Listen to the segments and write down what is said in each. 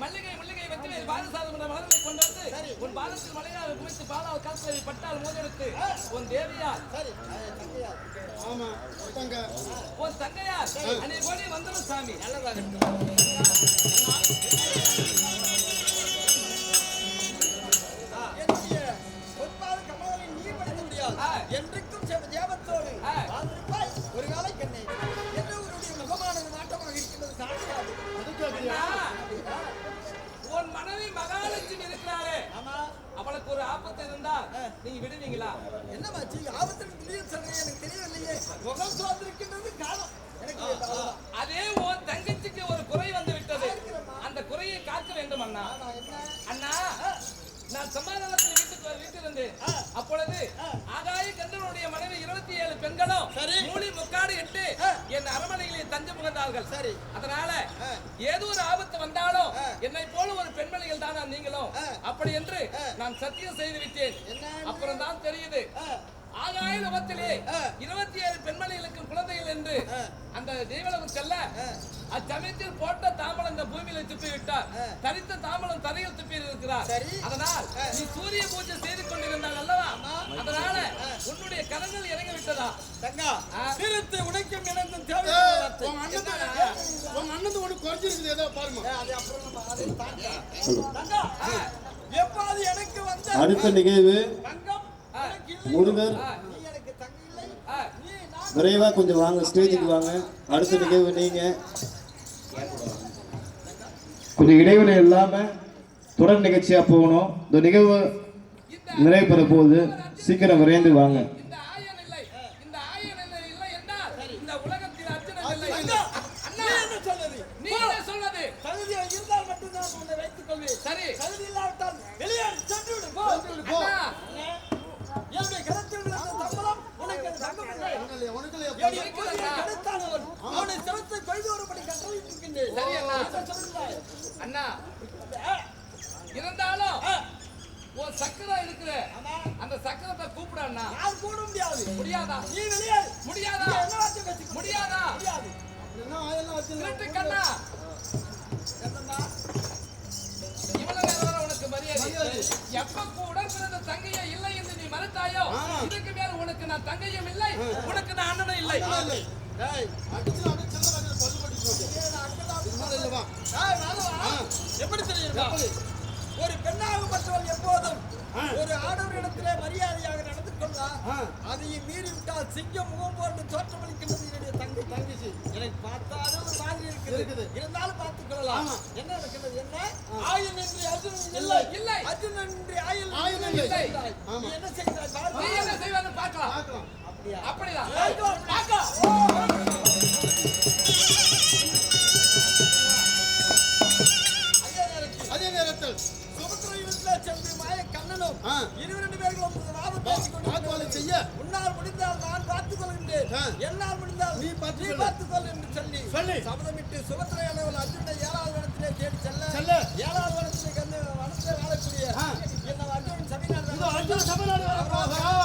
மல்லிகை மல்லிகை வெற்றிலை பாரசாதம் என்ற மலர்களை கொண்டு வந்து சரி. உன் பாதத்தில் மலையாக குமித்து பாலால் காசலை பட்டால் மோதெடுத்து உன் தேவியார் ஆமா உன் தங்கையார் அன்னை போடி வந்துடும் சாமி. நல்லதாக. என்றைக்கும் தேவத்தோடு. வாழ்ந்திருப்பாய் ஒரு காலை கண்ணை என்ன உன்னுடைய முகமானது நாட்டமாக உன் மனைவி மகாலட்சுமி இருக்கிறாரே அவளுக்கு ஒரு ஆபத்து இருந்தா நீங்க விடுவீங்களா? என்னமாச்சு? சொல்றேன் எனக்கு தெரியவில்லையே. முகம் சோர்ந்திருக்கின்றது காலம். அதே உன் தங்கச்சிக்கு ஒரு குறை வந்து விட்டது. அந்த குறையை காக்க வேண்டும் அண்ணா. அண்ணா நான் சமாதானத்தில் வீட்டுக்கு வீட்டிலிருந்தேன் அப்பொழுது ஆகாய கந்தனுடைய மனைவி இருபத்தி ஏழு பெண்களும். மூலி முக்காடு எட்டு என் அரண்மனையிலே தஞ்சம் புகுந்தார்கள். சரி. அதனால. ஏதோ ஒரு ஆபத்து வந்தாலும். என்னை போல ஒரு பெண்மணிகள் தானா நீங்களும். அப்படி என்று நான் சத்தியம் செய்து விட்டேன்? அப்புறம் தான் தெரியுது. ஆகாய லோகத்திலே. இருபத்தி ஏழு பெண்மணிகளுக்கு குழந்தைகள் என்று. அந்த தெய்வலகம் செல்ல அச்சமயத்தில் போட்ட தாமலம் இந்த பூமியில துப்பி விட்டார் தரித்த தாமலம் தரையில் துப்பி இருக்கிறார். அதனால் நீ சூரிய பூஜை செய்து கொண்டிருந்தால் அல்லவா அதனால உன்னுடைய கரங்கள் இறங்கி விட்டதா தங்கா. சிறுத்து உடைக்கும் இணைந்தும் தேவை உன் அண்ணன் உன் அண்ணன் ஒண்ணு குறைஞ்சிருக்குது ஏதோ பாருங்க அடுத்த நிகழ்வு. முருகர். நீ எனக்கு தங்க இல்லை. ஆ. நீ நான் விரைவா கொஞ்சம் வாங்க ஸ்டேஜுக்கு வாங்க. அடுத்த நிகழ்வு நீங்க. கொஞ்சம் இடைவெளி இல்லாம தொடர் நிகழ்ச்சியா போகணும். இந்த நிகழ்வு நிறைவு பெற போகுது. சீக்கிரம் விரைந்து வாங்க. சரி தகுதி இல்லாவிட்டால் வெளியேறு சென்று விடு போ. போ. என்னுடைய கரத்தில் விழுந்த தம்பளம் உனக்கு அது தங்கம் இல்லை உனக்கு உனக்கு என்னுடைய பூஜையை கெடுத்தானவன் அவனை சிரத்தை கொய்து ஒருபடி கட்டளையிட்டிருக்கின்றேன். சரி, அண்ணா. அண்ணா. இருந்தாலும் உன் சக்கரம் இருக்கிற. அந்த சக்கரத்தை கூப்பிட அண்ணா. நான் கூட முடியாது? முடியாதா? நீ வெளியேறு முடியாதா? நீ என்ன பேசிக்கொண்டு முடியாதா? முடியாது. என்ன ஆயெல்லாம் வச்சு கண்ணா. எப்ப கூட பிறந்த தங்கையே இல்லை என்று நீ மறுத்தாயோ? இதுக்கு மேல உனக்கு நான் தங்கையும் இல்லை உனக்கு நான் அண்ணனும் இல்லை. எப்படி தெரியுமா? ஒரு பெண்ணாகப்பட்டவள் எப்போதும் ஒரு ஆடவரிடத்திலே மரியாதையாக நடந்து கொள்ளலாம் அதையும் மீறி விட்டால் சிங்கம் முகம் போன்று தோற்றமளிக்கின்றது என்னுடைய தங்கை. தங்கச்சி. எனக்கு பார்த்தாலும் ஒரு மாதிரி இருக்குது. இருந்தாலும் பார்த்துக் கொள்ளலாம். என்ன நடக்கிறது என்ன? அர்ஜுனன் இல்லை. இல்லை. அர்ஜுனன் ஆயுள் ஆயுள் இல்லை. நீ என்ன செய்தாய்? நீ. என்ன செய்வான்னு பார்க்கலாம். பார்க்கலாம். அப்படியா? அப்படிதான் சுபத்திரை ஆ. என்னால் முடிந்தால் நீ பார்த்துக் நீ கொள். என்று சொல்லி சொல்லி. சபதமிட்டு சுபத்திரையானவள் அர்ஜுனை ஏழாவது வனத்திலே தேடி செல்ல. செல்ல. الله.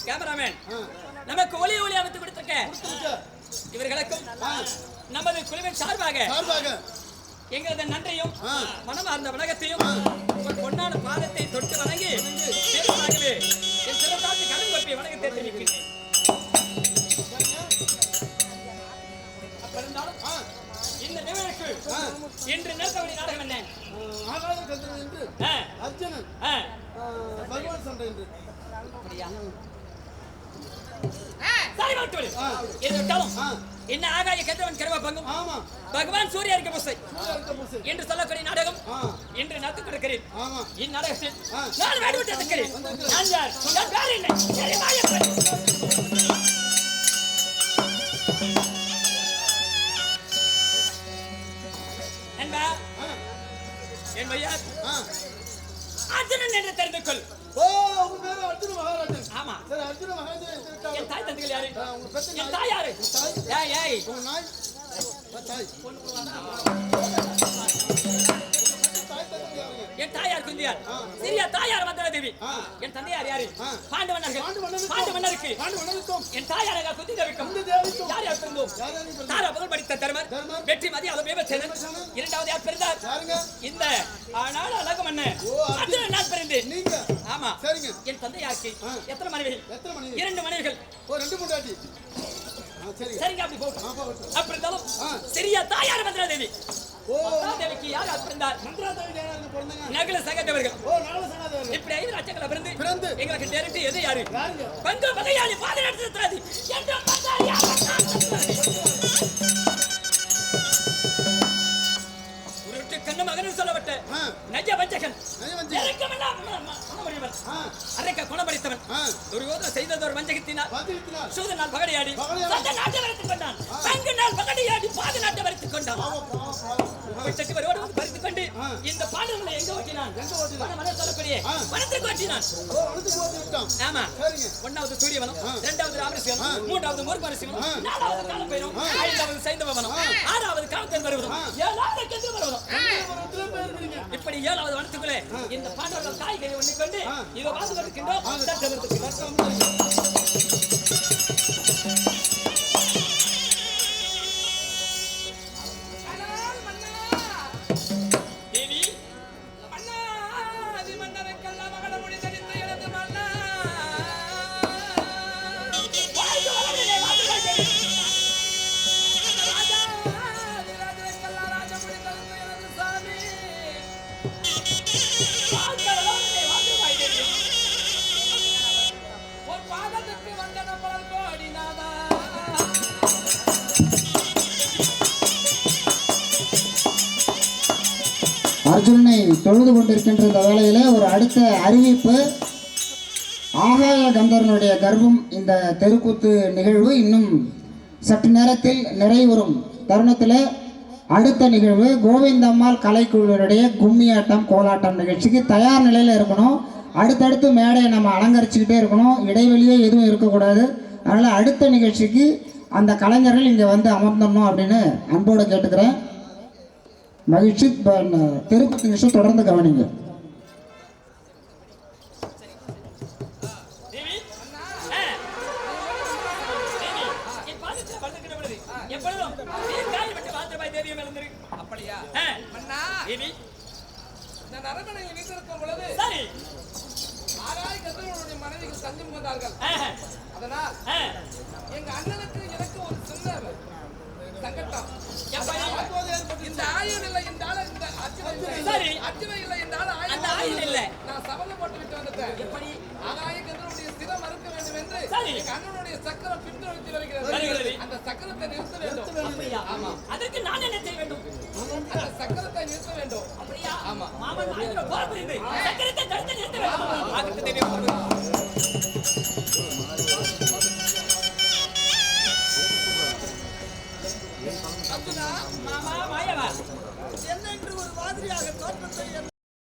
கேமராமேன் ஆ. நமக்கு ஒளி அமைத்து கொடுத்திருக்க கொடுத்துருக்க. இவர்களுக்கும் நமது குழுவின் சார்பாக எங்களது நன்றியும் ஆ. மனமார்ந்த வணக்கத்தையும் உங்கள் பொன்னான பாதத்தை தொட்டு வணங்கி சிறப்பாகவே என் சிறந்தாழ்ந்து கடன் கொப்பி வணக்கத்தை தெரிவிக்கிறேன் இந்த நிகழ்வுக்கு. இன்று நிறுத்தவழி நாடகம் என்ன ஆகாத கந்தன் என்று அர்ஜுனன் பகவான் சண்டை என்று சரி என்ன ஆகாய கதிரவன் கருவ பங்கும்? பகவான் சூரிய இருக்க புசை. என்று சொல்லக்கூடிய நாடகம். ஆ, இன்று நடத்தி கொடுக்கிறேன். இந்நாடகத்தில். நான் வேண்டுவிட்டு இருக்கிறேன் நான் யார்? என் பேர் என்ன என் பையன். அர்ஜுனன் என்று தெரிந்து கொள். ஓ உங்க பேரு அர்ஜுன மகாராஜன். ஆமா. சரி அர்ஜுன மகாராஜன். யாரு என் தாய் யாரு ஏய் ஏய் உங்க நாய் தாய் என் தாயார் குந்தியார் சிறிய தாயார் தேவி என் தந்தையார் யாரு பாண்டு மன்னர்கள் பாண்டு மன்னருக்கு என் தாயார் குந்தி தேவிக்கும் யார் யார் பிறந்தோம் தாரா புகழ் படித்த தர்மர் வெற்றி மதி அது இரண்டாவது யார் பிறந்தார் இந்த ஆனால் அழகு மன்னன் ஓ, நான் பிறந்தேன் நீங்க சரிங்க. என் தந்தையாருக்கு. எத்தனை மனைவிகள்? எத்தனை மணி இரண்டு மனைவிகள். ஓ ரெண்டு மூண்டாட்டி ஆ சரிங்க. அப்படி போகும் அப்படி இருந்தாலும் ஆ. சிறிய தாயார் மந்திர தேவி ஓ. தேவிக்கு யார் பிறந்தார் நகுல சகதவர்கள் ஓ நாலு சனாதேவர் இப்படி ஐந்து லட்சங்களை பிறந்து பிறந்து. எங்களுக்கு நேரிட்டு எது யாரு? பங்கு பகையாளி பாதுகாத்து என்ற ஆ. நஜ வஞ்சகன் அரக்க துரியோதன செய்ததோர் வஞ்சகத்தினால் சூத நாள் பகடையாடி. சந்த நாட்டை வரைத்துக் கொண்டான். பங்கு நாள் பகடையாடி பாது நாட்டை வரைத்துக் கொண்டான். பாவம் பாவம் பாவம் விட்டுக்கு வருவோடு வந்து பறித்துக் கொண்டு. இந்த பாடல்களை எங்க ஓட்டினான்? சொல்லக்கூடிய. வனத்துக்கு ஓட்டினான். போட்டு ஆமா. ஒன்னாவது சூரியவனம் இரண்டாவது ராமரசிவனம். மூன்றாவது மூர்மரசிவனம் ஆ. நாலாவது காலப்பைரம் ஆ. ஐந்தாவது சைந்தவனம் ஆ. ஆறாவது காலத்தன் வருவதும் ஆ. ஏழாவது கெந்து வருவதும் ஒரு எத்தனை பேர் இருக்கீங்க இப்படி ஏழாவது வனத்துக்குள்ளே இந்த பாண்டவர்கள் காய்கறி ஒண்ணு கொண்டு. இதை பார்த்து கொண்டிருக்கின்றோம் அர்ஜுனனை தொழுது கொண்டிருக்கின்ற இந்த வேளையில் ஒரு அடுத்த அறிவிப்பு. ஆகாய கந்தரனுடைய கர்ப்பம் இந்த தெருக்கூத்து நிகழ்வு இன்னும் சற்று நேரத்தில் நிறைவுறும். தருணத்தில் அடுத்த நிகழ்வு கோவிந்தம்மாள் கலைக்குழுவினுடைய கும்மியாட்டம் கோலாட்டம் நிகழ்ச்சிக்கு தயார் நிலையில் இருக்கணும். அடுத்தடுத்து மேடையை நம்ம அலங்கரிச்சுக்கிட்டே இருக்கணும். இடைவெளியே எதுவும் இருக்கக்கூடாது. அதனால் அடுத்த நிகழ்ச்சிக்கு அந்த கலைஞர்கள் இங்கே வந்து அமர்ந்துடணும் அப்படின்னு அன்போடு கேட்டுக்கிறேன். மகிழ்ச்சி. தெருக்கூத்து நிகழ்ச்சி தொடர்ந்து கவனிங்க. ஆயுள் இல்லை என்றால் இந்த இல்லை. சரி. அர்ச்சனை இல்லை என்றால் ஆயுள் அந்த ஆயுள் இல்லை. நான் சபலம் போட்டு விட்டு வந்துட்டேன். எப்படி? ஆகாய கந்தனுடைய சிரம் மறுக்க வேண்டும் என்று அண்ணனுடைய சக்கரம் பின்தொடர்ச்சி வருகிறது. வருகிறது அந்த சக்கரத்தை நிறுத்த வேண்டும். அப்படியா அதற்கு நான் என்ன செய்ய வேண்டும்? அந்த சக்கரத்தை நிறுத்த வேண்டும். அப்படியா? ஆமா. மாமன் மாமன் போர் புரிந்து சக்கரை வெற்றியாக தோற்றத்தை என்ற